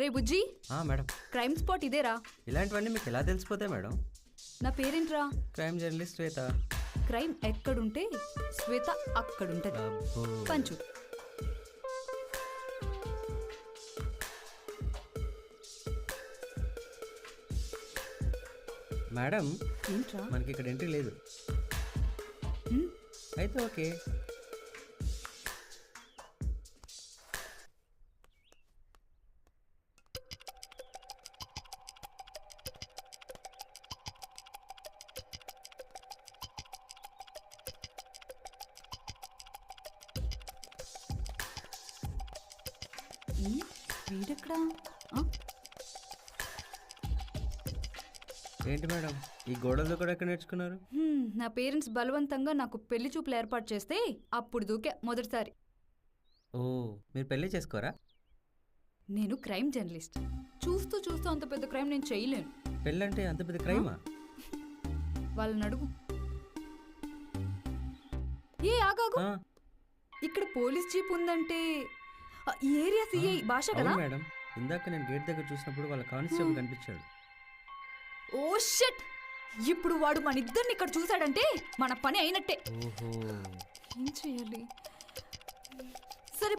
రే బుజ్జి. ఆ, madam. Crime spot ఇదేరా. ఇలాంటివన్నీ మీకు ఎలా తెలిసిపోతాయి మేడం? నా పేరేంట్రా? Crime journalist Shweta. క్రైమ్ ఎక్కడుంటే శ్వేత అక్కడుంటది. అబ్బో. పంచు. మేడం ఏంట్రా? మనకి ఇక్కడ ఎంట్రీ లేదు? అయితే ఓకే. వీడెక్కడా? ఏంటి మేడం? ఈ గోడల్లో కూడా ఎక్కడ నేర్చుకున్నారు? నా పేరెంట్స్ బలవంతంగా నాకు పెళ్ళి చూపులు ఏర్పాటు చేస్తే అప్పుడు దూకే మొదటిసారి. ఓ మీరు పెళ్ళి చేసుకోరా? నేను క్రైమ్ జర్నలిస్ట్. చూస్తూ చూస్తూ అంత పెద్ద క్రైమ్ నేను చేయలేను. పెళ్ళంటే అంత పెద్ద క్రైమా? వాళ్ళని అడుగు. ఏ ఆగాగు ఇక్కడ పోలీస్ జీప్ ఉందంటే ఈ ఏరియా సిఐ భాష కదా? మేడం. ఇందాక నేను గేట్ దగ్గర చూసినప్పుడు వాళ్ళ కానిస్టేబుల్ కనిపించాడు. Oh shut! ఇప్పుడు వాడు మన ఇద్దరిని ఇక్కడ చూశాడంటే మన పని అయినట్టే. ఓహో. ఏం చేయాలి?